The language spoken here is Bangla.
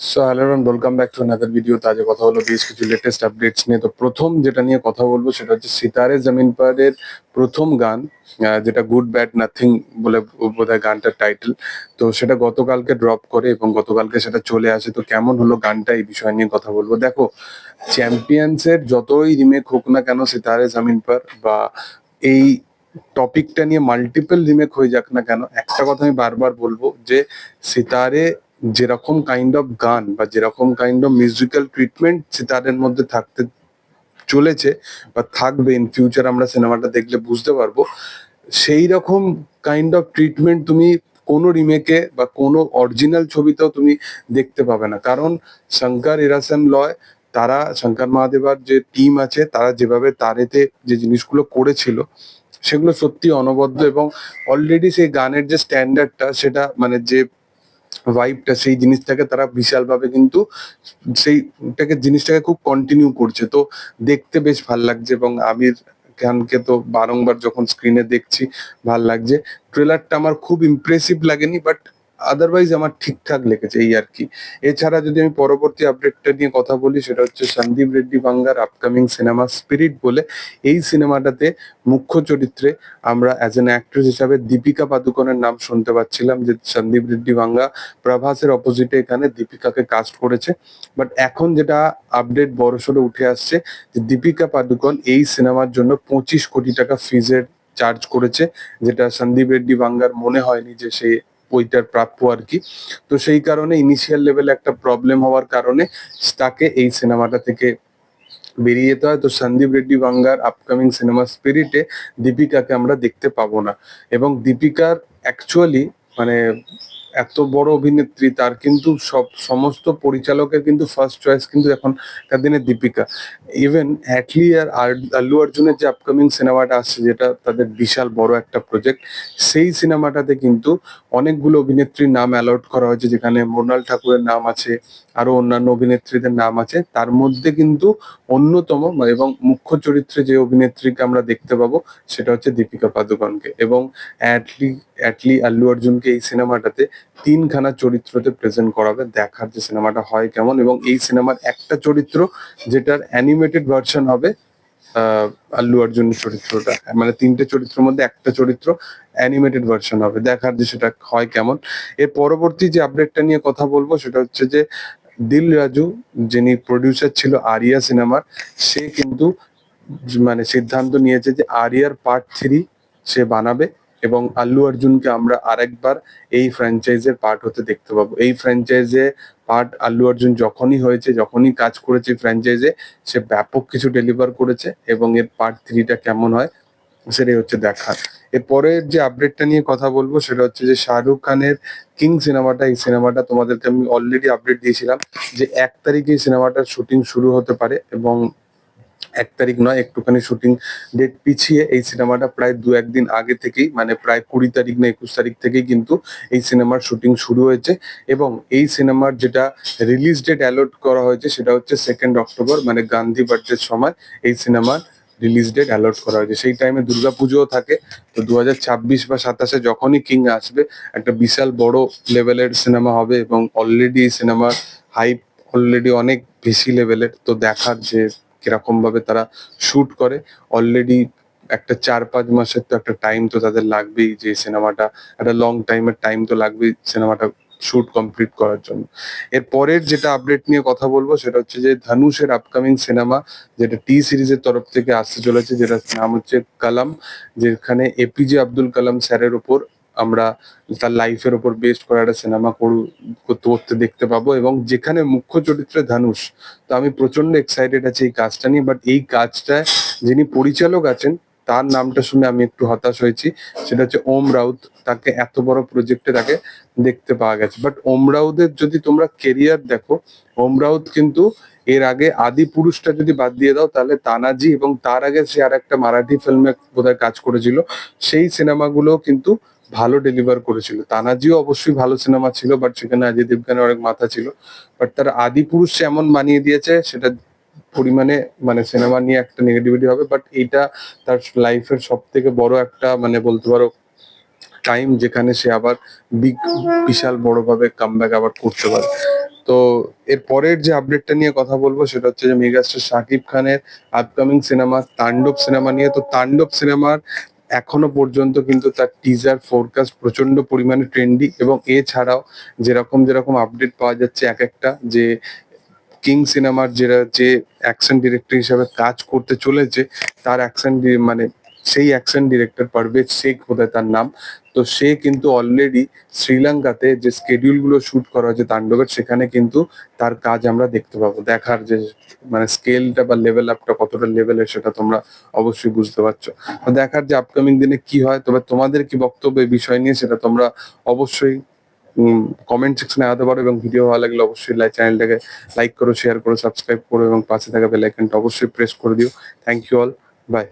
So hello and welcome back to another video তাজে কথা হলো বেশ কিছু লেটেস্ট আপডেটস নিয়ে। তো প্রথম যেটা নিয়ে কথা বলব সেটা হচ্ছে সিতারে জমিন পারের প্রথম গান যেটা গুড ব্যাড নাথিং বলে বোধহয় গানটার টাইটেল তো সেটা গতকালকে ড্রপ করে এবং গতকালকে সেটা চলে আসে। তো কেমন হলো গানটা এই বিষয় নিয়ে কথা বলব। দেখো চ্যাম্পিয়ন্সের যতই রিমেক হোক না কেন সিতারে জমিন পার বা এই টপিকটা নিয়ে মাল্টিপল রিমেক হয়ে যাক না কেন, একটা কথা আমি বারবার বলব যে সিতারে যেরকম কাইন্ড অফ গান বা যেরকম কাইন্ড অফ মিউজিক্যাল ট্রিটমেন্ট সিতারের মধ্যে থাকতে চলেছে বা থাকবে ইন ফিউচার আমরা সিনেমাটা দেখলে বুঝতে পারব সেই রকম কাইন্ড অফ ট্রিটমেন্ট তুমি কোনো রিমেকে বা কোনো অরিজিনাল ছবিতেও তুমি দেখতে পাবে না। কারণ শঙ্কর ইরাসেন লয়, তারা, শঙ্কর মহাদেবার যে টিম আছে, তারা যেভাবে তারেতে যে জিনিসগুলো করেছিল, সেগুলো সত্যি অনবদ্য এবং অলরেডি সেই গানের যে স্ট্যান্ডার্ডটা সেটা মানে যে ভাইবটা সেই জিনিসটাকে তারা বিশাল ভাবে কিন্তু সেইটাকে জিনিসটাকে খুব কন্টিনিউ করছে। তো দেখতে বেশ ভালো লাগছে এবং আমির খানকে তো বারংবার যখন স্ক্রিনে দেখছি, ভালো লাগছে। ট্রেলারটা আমার খুব ইমপ্রেসিভ লাগেনি বাট আদারওয়াইজ আমার ঠিকঠাক লেগেছে এই আর কি। এছাড়া যদি আমি পরবর্তী আপডেটটা নিয়ে কথা বলি, সেটা হচ্ছে সন্দীপ রেড্ডি বাঙ্গার আপকামিং সিনেমা স্পিরিট বলে। এই সিনেমাটাতে মুখ্য চরিত্রে আমরা অ্যাজ এন অ্যাক্ট্রেস হিসাবে দীপিকা পাদুকোনের নাম শুনতে পাচ্ছিলাম, যে সন্দীপ রেড্ডি বাঙ্গা প্রভাসের অপোজিটে এখানে দীপিকাকে কাস্ট করেছে। বাট এখন যেটা আপডেট বড়সড় উঠে আসছে, যে দীপিকা পাদুকোন এই সিনেমার জন্য পঁচিশ কোটি টাকা ফিজের চার্জ করেছে, যেটা সন্দীপ রেড্ডি বাঙ্গার মনে হয়নি যে সে ওইটার প্রাপ্য আর কি। তো সেই কারণে ইনিশিয়াল লেভেলে একটা প্রবলেম হওয়ার কারণে তাকে এই সিনেমাটা থেকে বেরিয়ে যেতে হয়। তো সন্দীপ রেড্ডি বাঙ্গার আপকামিং সিনেমা স্পিরিটে দীপিকাকে আমরা দেখতে পাবো না। এবং দীপিকার অ্যাকচুয়ালি মানে এত বড় অভিনেত্রী, তার কিন্তু সব, সমস্ত পরিচালকের কিন্তু ফার্স্ট চয়েস কিন্তু এখন তার দিনে দীপিকা। ইভেন অ্যাটলি আর আল্লু অর্জুনের যে আপকামিং সিনেমাটা আসছে, যেটা তাদের বিশাল বড় একটা প্রজেক্ট সেই সিনেমাটাতে কিন্তু অনেকগুলো অভিনেত্রীর নাম অ্যালট করা হয়েছে, যেখানে মোনাল ঠাকুরের নাম আছে আরও অন্যান্য অভিনেত্রীদের নাম আছে, তার মধ্যে কিন্তু অন্যতম এবং মুখ্য চরিত্রে যে অভিনেত্রীকে আমরা দেখতে পাবো সেটা হচ্ছে দীপিকা পাদুকনকে এবং অ্যাটলি অ্যাটলি আল্লু অর্জুনকে এই সিনেমাটাতে তিনখানা চরিত্রতে প্রেজেন্ট করাবে, দেখার যে সিনেমাটা হয় কেমন এবং এই সিনেমার একটা চরিত্র যেটার অ্যানিমেটেড ভার্সন হবে আল্লু অর্জুন চরিত্রটা। মানে তিনটে চরিত্রের মধ্যে একটা চরিত্র অ্যানিমেটেড ভার্সন হবে, দেখার যে সেটা হয় কেমন। এর পরবর্তী যে আপডেটটা নিয়ে কথা বলব সেটা হচ্ছে যে দিল রাজু, যিনি প্রডিউসার ছিল আরিয়া সিনেমার, সে কিন্তু মানে সিদ্ধান্ত নিয়েছে যে আরিয়ার পার্ট থ্রি সে বানাবে এবং আল্লু অর্জুনকে আমরা আরেকবার এই ফ্র্যাঞ্চাইজের পার্ট হতে দেখতে পাবো। এই ফ্র্যাঞ্চাইজে পার্ট আল্লু অর্জুন যখনই হয়েছে, যখনই কাজ করেছে ফ্র্যাঞ্চাইজে সে ব্যাপক কিছু ডেলিভার করেছে এবং এর পার্ট থ্রিটা কেমন হয়, সেটাই হচ্ছে দেখার। এরপরের যে আপডেটটা নিয়ে কথা বলব সেটা হচ্ছে যে শাহরুখ খানের কিং সিনেমাটা এই সিনেমাটা তোমাদেরকে আমি অলরেডি আপডেট দিয়েছিলাম যে এক তারিখে এই সিনেমাটার শুটিং শুরু হতে পারে এবং এক তারিখ নয়, একটুখানি শুটিং ডেট পিছিয়ে এই সিনেমাটা প্রায় দু একদিন আগে থেকেই মানে প্রায় কুড়ি তারিখ না একুশ তারিখ থেকেই কিন্তু এই সিনেমার শুটিং শুরু হয়েছে এবং এই সিনেমার যেটা রিলিজ ডেট অ্যালট করা হয়েছে সেটা হচ্ছে সেকেন্ড অক্টোবর মানে গান্ধী বার্থডের সময় এই সিনেমার রিলিজ ডেট অ্যালট করা হয়েছে। সেই টাইমে দুর্গাপুজোও থাকে। তো দু ছাব্বিশ বা সাতাশে যখনই কিং আসবে, একটা বিশাল বড় লেভেলের সিনেমা হবে এবং অলরেডি সিনেমার হাইপ অলরেডি অনেক বেশি লেভেলের তো দেখার যে কীরকম ভাবে তারা শুট করে অলরেডি একটা চার পাঁচ মাসের তো একটা টাইম তো তাদের লাগবেই যে সিনেমাটা একটা লং টাইমের টাইম তো লাগবেই সিনেমাটা শুট কমপ্লিট করার জন্য। এর পরের যেটা আপডেট নিয়ে কথা বলব সেটা হচ্ছে যে ধনুষের আপকামিং সিনেমা যেটা টি সিরিজের তরফ থেকে আসতে চলেছে, যেটার নাম হচ্ছে কালাম যেখানে এপিজে আব্দুল কালাম স্যারের উপর আমরা তার লাইফের উপর বেস্ট করা একটা সিনেমা করতে দেখতে পাবো এবং যেখানে মুখ্য চরিত্রে ধনুষ তো আমি প্রচণ্ড এক্সাইটেড আছি এই কাজটা নিয়ে বাট এই কাজটা যিনি পরিচালক আছেন তার নামটা শুনে আমি একটু হতাশ হয়েছি। সেটা হচ্ছে ওম রাউত, তাকে এত বড় প্রজেক্টে তাকে দেখতে পাওয়া গেছে। বাট ওম রাউতের যদি তোমরা কেরিয়ার দেখো, ওম রাউত কিন্তু এর আগে আদি পুরুষটা যদি বাদ দিয়ে দাও, তাহলে তানাজি এবং তার আগে সে আর একটা মারাঠি ফিল্মে বোধহয় কাজ করেছিল। সেই সিনেমাগুলো কিন্তু ভালো ডেলিভার করেছিল। তানাজিও অবশ্যই ভালো সিনেমা ছিল বাট সেখানে অজয় দেবগানের অনেক মাথা ছিল। বাট তার আদি পুরুষ এমন বানিয়ে দিয়েছে, সেটা পরিমাণে মানে সিনেমা নিয়ে একটা নেগেটিভিটি হবে বাট এইটা তার লাইফের সব থেকে বড় একটা মানে বলতে পারো টাইম যেখানে সে আবার বিগ, বিশাল বড়ভাবে কামব্যাক আবার করতে পারে। তো এর পরের যে আপডেটটা নিয়ে কথা বলব সেটা হচ্ছে যে মেগাস্টার শাকিব খানের আপকামিং সিনেমা তাণ্ডব সিনেমা নিয়ে। তো তাণ্ডব সিনেমার এখনও পর্যন্ত কিন্তু তার টিজার ফোরকাস্ট প্রচণ্ড পরিমাণে ট্রেন্ডি এবং এছাড়াও যেরকম যেরকম আপডেট পাওয়া যাচ্ছে এক একটা যে কিং সিনেমার যেটা যে অ্যাকশন ডিরেক্টর হিসাবে কাজ করতে চলেছে, তার অ্যাকশন মানে সেই অ্যাকশন ডিরেক্টর পারভেজ শেখ বোধহয় তার নাম। তো সে কিন্তু অলরেডি শ্রীলঙ্কাতে যে স্কেডিউলগুলো শুট করা হয়েছে তাণ্ডবের, সেখানে কিন্তু তার কাজ আমরা দেখতে পাবো। দেখার যে মানে স্কেলটা বা লেভেল আপটা কতটা লেভেলের সেটা তোমরা অবশ্যই বুঝতে পারছ। দেখার যে আপকামিং দিনে কি হয়, তবে তোমাদের কি বক্তব্য বিষয় নিয়ে সেটা তোমরা অবশ্যই কমেন্ট সেকশনে আনতে পারো এবং ভিডিও ভালো লাগলে অবশ্যই লাইক চ্যানেলটাকে লাইক করো শেয়ার করো সাবস্ক্রাইব করো এবং পাশে থাকা বেল আইকনটা অবশ্যই প্রেস করে দিও। Thank you all by